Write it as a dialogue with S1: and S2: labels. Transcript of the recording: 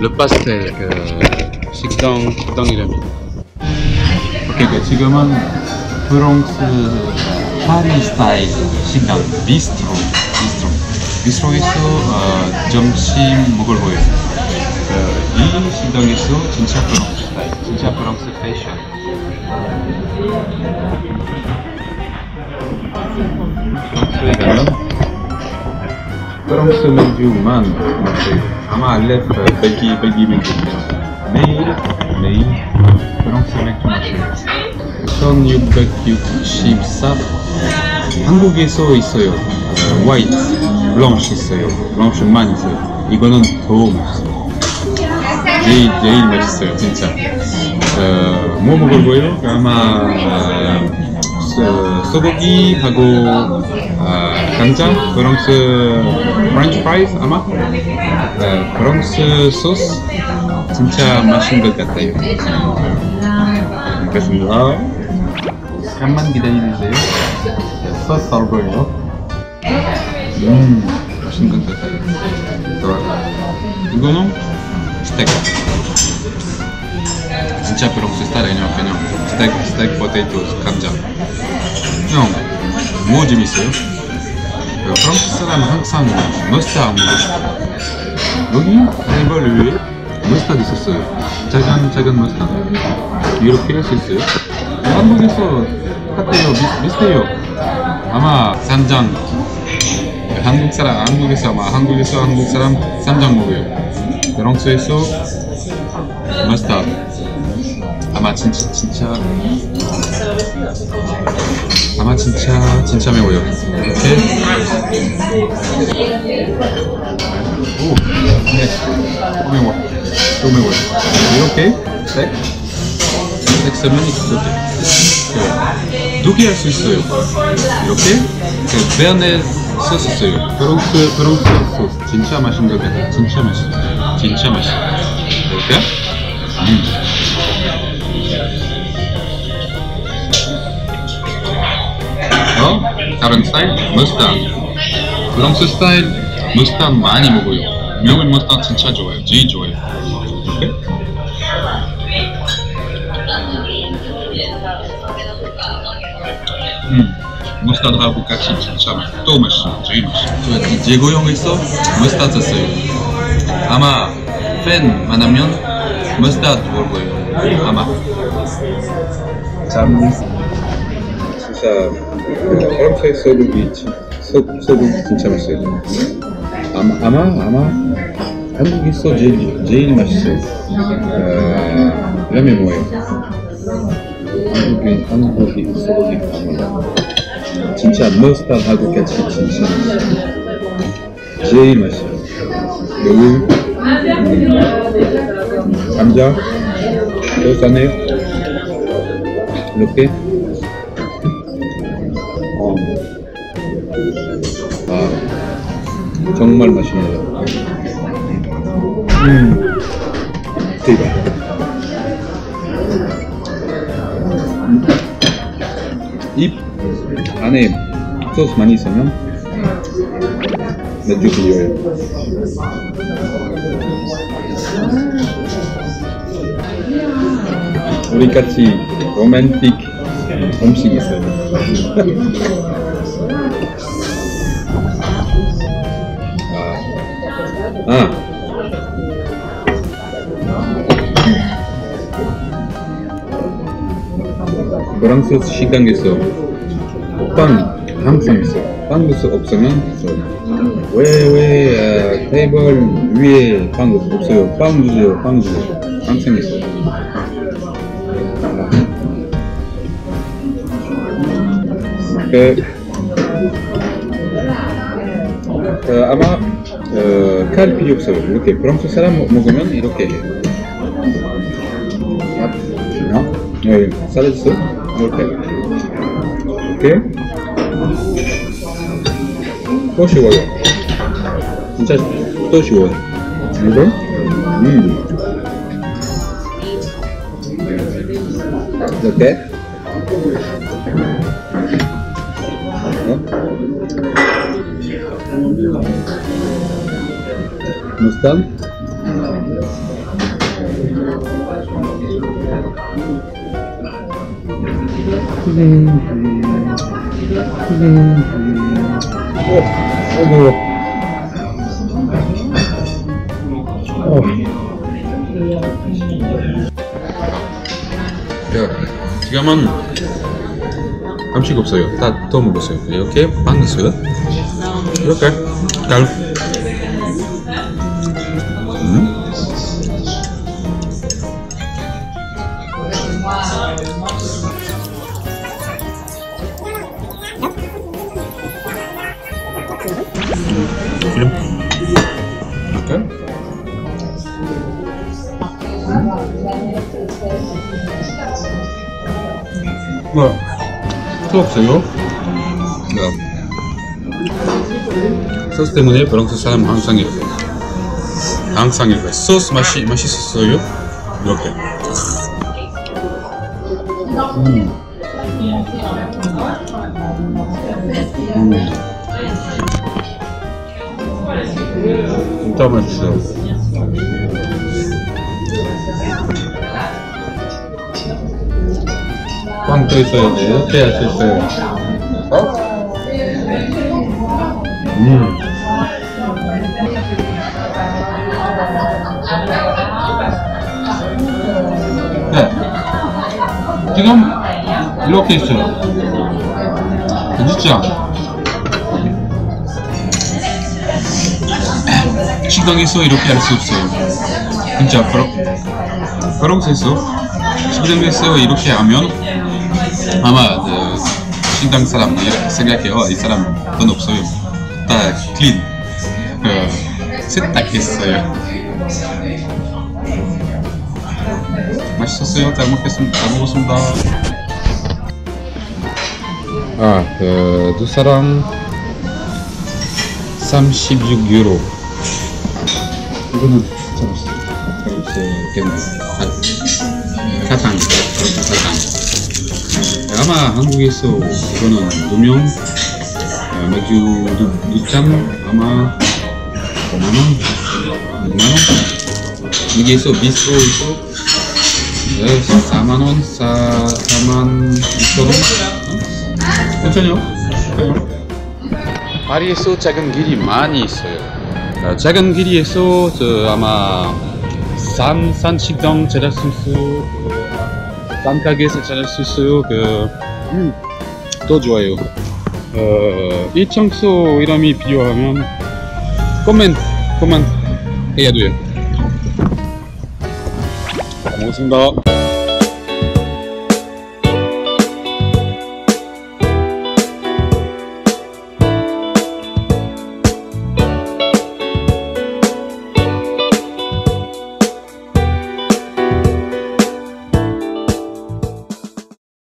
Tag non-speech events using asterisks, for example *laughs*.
S1: 르파스텔 그 식당 식당 이름이
S2: 오케이, 그 지금은 프랑스 파리 스타일 식당 비스트로 비스트로 비스트로에서 어, 점심 먹을 거예요. 그, 이 식당에서 진짜 프랑스 스타일, 진짜 프랑스 패션. 프랑스에 가면 프랑스 맥주만 마셔요. 아마 알레프 벨기 벨기 맥주인데 매일 매일 프랑스 맥주 마셔요. 1664 한국에서 있어요. 어, 화이트, 블랑쉬 있어요. 블랑쉬만 있어요. 이거는 더 맛있어요. 제일 제일 맛있어요, 진짜. 어, 뭐 먹을 거예요? 아마 어, 소- 소고기하고 어, 간장, 프랑스 프렌치 프라이즈 아마 어, 프랑스 소스 진짜 맛있는 것 같아요. 먹겠습니다. 잠깐만 기다려주세요. 소스 썰 거예요. 음, 맛있는 것 같아요. 이거는 스테이크. 진짜 프랑스 스타일 아니야, 그냥 스테이크, 스테이크, 포테이토, 감자. 형, 뭐 재밌어요? 그 프랑스 사람 항상 머스타드 먹고. 여기 테이블 위에 머스타드 있었어요. 작은 작은 머스타드. 이렇게 할 수 있어요? 한국에서 똑같아요. 비슷, 비슷해요. 아마 쌈장. 한국 사람, 한국에서 아마 한국에서 한국 사람 쌈장 먹어요. 프랑스에서 머스타드. 아마 진짜 진짜 아마 진짜 진짜 매워요. 이렇게 오, 네, 또 매워, 또 매워요. 이렇게 스테이크, 스테이크 쓰면 이렇게 두개 할 수 있어요. 이렇게 그 베아네 소스 있어요. 프랑스 프랑스 소스 진짜 맛있는 것 같아요. 진짜 맛있어요. 진짜 맛있어요. 이렇게 음. 다른 스타일? 머스타드. 프랑스 스타일? 머스타드 많이 먹어요. 매운 머스타드 진짜 좋아요. 제일 좋아요. 이렇게? 음, 머스타드하고 같이 진짜 맛- 또 맛있어 제일 맛있어 저 제고 형에서 머스타드 썼어요. 아마 팬만 하면 머스타드 먹을 거예요. 아마. 참 진짜 프 랑스의 소고기 진- 소, 소고기 진짜 맛있어요. 아마 아마 아마 한국에서 제일 제일 맛있어요. 어, 라면 뭐예요? 한국인 한국이 소고기 아마 진짜 머스타드하고 같이 진짜 맛있어요. 제일 맛있어요. 여기 음, 감자 또 싸네요. 이렇게 정말 맛있네요. 음, 대박. 음. 입 안에 소스 많이 있으면 맥주 비려요. 우리 같이 로맨틱 음식 있어요. *laughs* 아. 아. 프랑스 식당에서 빵 항상 있어요. 빵 무스 없으면. 왜왜 아, 테이블 위에 빵 없어요? 빵 주세요. 빵 주세요. 항상 있어요. 그, 그 아마 어, 칼 필요 없어요. 이렇게 프랑스 사람 먹- 먹으면 이렇게. 아, 어? 네, 샐러드 이렇게 이렇게 또 쉬워요. 진짜 또 쉬워요. 이거 음 이렇게 ¿No están? 야, 지금은 음식 없어요. 다 떠먹었어요. 예, 이렇게 빵 있어요. 이렇게 잘 음? 뭐, 또 없어요? 네. 소스 때문에 브랑스 사람 항상 이렇게. 항상 이렇게. 소스 맛이, 맛있었어요? 이렇게. 음. 음. 진짜 맛있어. 빵도 있어야지. 이렇게 할수 있어요. 어? 음. 지금 이렇게 있어요. 진짜. 식당에서 이렇게 할 수 없어요. 진짜 그렇 그렇게서 식당에서 이렇게 하면 아마 그 식당 사람 생각해요. 이 사람 돈 없어요. 다 클린 그 세탁했어요. 맛있었어요. 잘 먹겠습니다. 잘 먹었습니다. 아, 그, 두 사람 36유로. 이거는 잡았어요. 그리고 사탕, 사탕. 아마 한국에서 이거는 두명 어, 맥주 두, 두 잔, 아마 5만원? 6만원? 여기에서 비스로 있고 네, 4만원, 4, 4만 6천원? 괜찮요? 괜찮요? 파리에서 작은 길이 많이 있어요. 어, 작은 길이에서 저 아마 산, 산 식당 찾을 수 있어요. 산 가게에서 찾을 수 있어요. 그, 음, 더 좋아요. 어, 이 청소 이름이 필요하면 코멘, 코멘 해야 돼요. 고맙습니다.